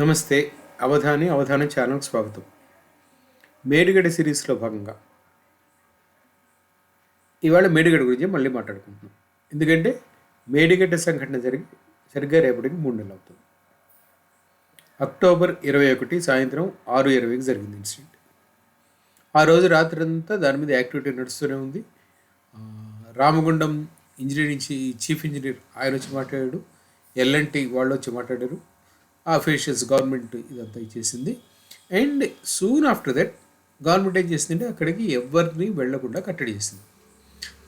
నమస్తే అవధాని అవధానం ఛానల్కి స్వాగతం. మేడిగడ సిరీస్లో భాగంగా. ఇవాళ మేడిగడ గురించి మళ్ళీ మాట్లాడుకుంటున్నాం. ఎందుకంటే మేడిగడ్డ సంఘటన జరిగి సరిగ్గా రేపటికి మూడు నెలలు అవుతుంది. అక్టోబర్ ఇరవై ఒకటి సాయంత్రం ఆరు ఇరవైకి జరిగింది ఇన్సిడెంట్. ఆ రోజు రాత్రి అంతా దాని మీద యాక్టివిటీ నడుస్తూనే ఉంది. రామగుండం ఇంజనీరింగ్ చీఫ్ ఇంజనీర్ ఆయన వచ్చి మాట్లాడాడు. ఎల్ఎన్టీ వాళ్ళు వచ్చి మాట్లాడారు. అఫీషియల్స్ గవర్నమెంట్ ఇదంతా ఇచ్చేసింది. And soon after that government ఏం చేసిందంటే అక్కడికి ఎవరిని వెళ్ళకుండా కట్టడి చేసింది.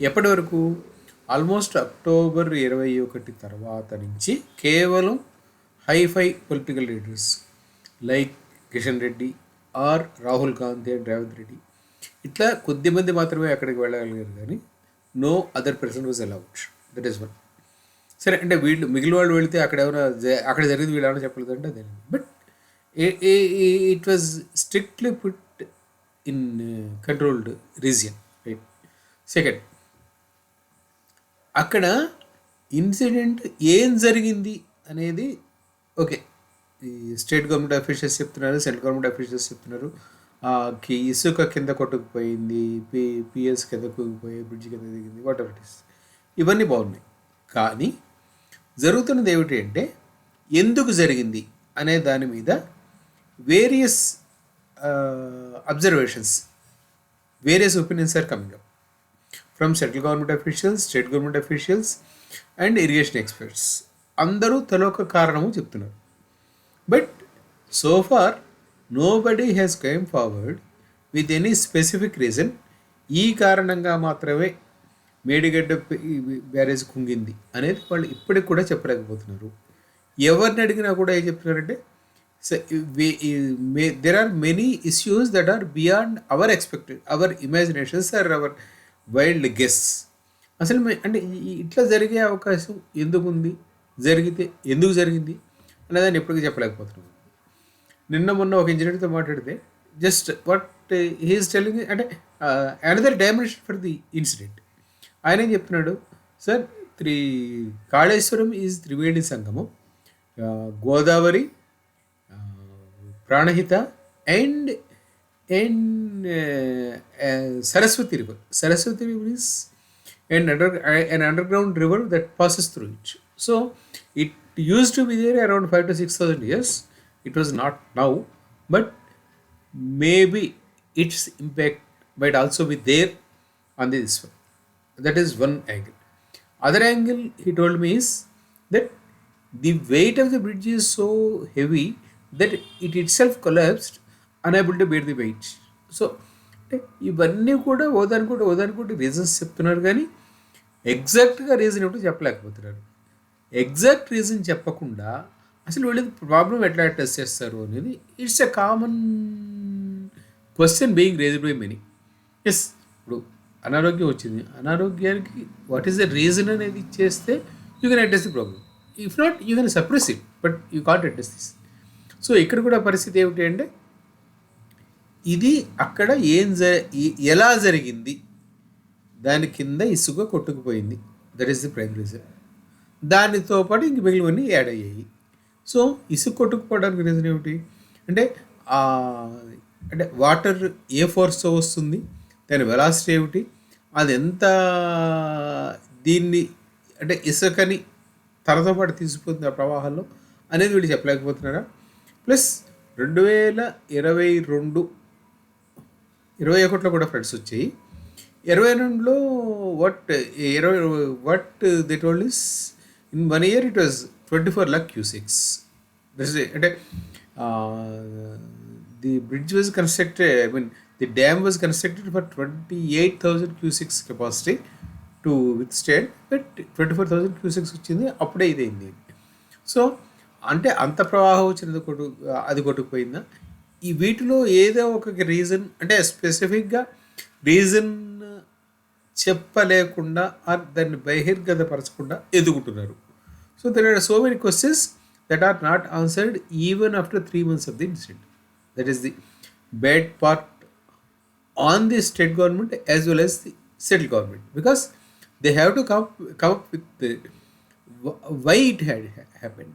ఎప్పటి వరకు? ఆల్మోస్ట్ అక్టోబర్ ఇరవై ఒకటి తర్వాత నుంచి కేవలం hi fi political leaders like Kishan Reddy or Rahul Gandhi and Revanth Reddy. ఇట్లా కొద్దిమంది మాత్రమే అక్కడికి వెళ్ళగలిగారు కానీ no other person was allowed. That is one. సరే అంటే వీళ్ళు మిగిలిన వాళ్ళు వెళితే అక్కడ ఎవరైనా అక్కడ జరిగింది వీళ్ళు ఏమైనా చెప్పలేదు అంటే అదే but it was strictly put in controlled region right second అక్కడ ఇన్సిడెంట్ ఏం జరిగింది అనేది ఓకే ఈ స్టేట్ గవర్నమెంట్ అఫీషియల్స్ చెప్తున్నారు సెంట్రల్ గవర్నమెంట్ అఫీషియల్స్ చెప్తున్నారు. కి ఇసుక కింద కొట్టుకుపోయింది పి పిఎస్ కింద కూగిపోయి బ్రిడ్జ్ కింద దిగింది వాట్ ఎవర్ ఇట్ ఇస్ ఇవన్నీ బాగున్నాయి. కానీ జరుగుతున్నది ఏమిటి అంటే ఎందుకు జరిగింది అనే దాని మీద various observations various opinions are coming up from central government officials state government officials and irrigation experts అందరూ తలొక కారణము చెప్తున్నారు. But so far nobody has came forward with any specific reason ఈ కారణంగా మాత్రమే మేడిగడ్డ బ్యారేజ్ కుంగింది అనేది వాళ్ళు ఇప్పటికి కూడా చెప్పలేకపోతున్నారు. ఎవరిని అడిగినా కూడా ఏం చెప్తున్నారంటే there are many issues that are beyond our expected our imaginations or our wild guess అసలు అంటే ఇట్లా జరిగే అవకాశం ఎందుకు ఉంది జరిగితే ఎందుకు జరిగింది? అనేదాన్ని ఎప్పటికీ చెప్పలేకపోతున్నాం నిన్న మొన్న ఒక ఇంజనీర్తో మాట్లాడితే just what he is telling అంటే another dimension for the incident ఆయన ఆయనేం చెప్తున్నాడు? Sir three Kaleshwaram is Triveni Sangamam Godavari Pranahita and and Saraswati river. Saraswati river is and under and underground river that passes through which so it use to be there around five to six thousand years it was not now but maybe it's impact but also be there on this one That is one angle. Other angle he told me is that the weight of the bridge is so heavy that it itself collapsed, unable to bear the weight. So అంటే ఇవన్నీ కూడా ఓదానికి కూడా reasons చెప్తున్నారు కానీ ఎగ్జాక్ట్గా reason ఏమిటో చెప్పలేకపోతున్నారు exact reason చెప్పకుండా అసలు వెళ్ళి ప్రాబ్లం ఎట్లా టెస్ట్ చేస్తారు అనేది it's a common question being raised by many yes ఇప్పుడు అనారోగ్యం వచ్చింది. అనారోగ్యానికి వాట్ ఈస్ ద రీజన్ అనేది చేస్తే you can address the problem if not you can suppress it but you can't address this so ఇక్కడ కూడా పరిస్థితి ఏమిటి అంటే ఇది అక్కడ ఏం జ ఎలా జరిగింది దాని కింద ఇసుక కొట్టుకుపోయింది. That is the prime reason దానితో పాటు ఇంక మిగిలివన్నీ యాడ్ అయ్యాయి. సో ఇసుక కొట్టుకుపోవడానికి రీజన్ ఏమిటి? అంటే అంటే వాటర్ ఏ ఫోర్స్తో వస్తుంది. దాని వెలాసిటీ ఏమిటి? అది ఎంత దీన్ని అంటే ఇసుకని తనతో పాటు తీసుకుపోతుంది ఆ ప్రవాహంలో అనేది వీళ్ళు చెప్పలేకపోతున్నారా? ప్లస్ రెండు వేల ఇరవై రెండు ఇరవై ఒకటిలో కూడా ఫ్రెండ్స్ వచ్చాయి. ఇరవై రెండులో వాట్ ఇరవై what the told is in one year it was twenty four lakh cusecs అంటే the bridge was constructed I mean the dam was constructed for twenty eight thousand cusecs capacity to with state but twenty four thousand cusecs వచ్చింది అప్పుడే ఇదైంది so అంటే అంత ప్రవాహం వచ్చినది కొట్టు అది కొట్టుకుపోయిందా? ఈ వీటిలో ఏదో ఒక రీజన్ అంటే స్పెసిఫిక్గా రీజన్ చెప్పలేకుండా ఆర్ దాన్ని బహిర్గతపరచకుండా ఎదుగుతున్నారు. So there are so many questions that are not answered even after three months of the incident that is the bad part on the state government as well as the central government. Because they have to come come up with the, why it had happened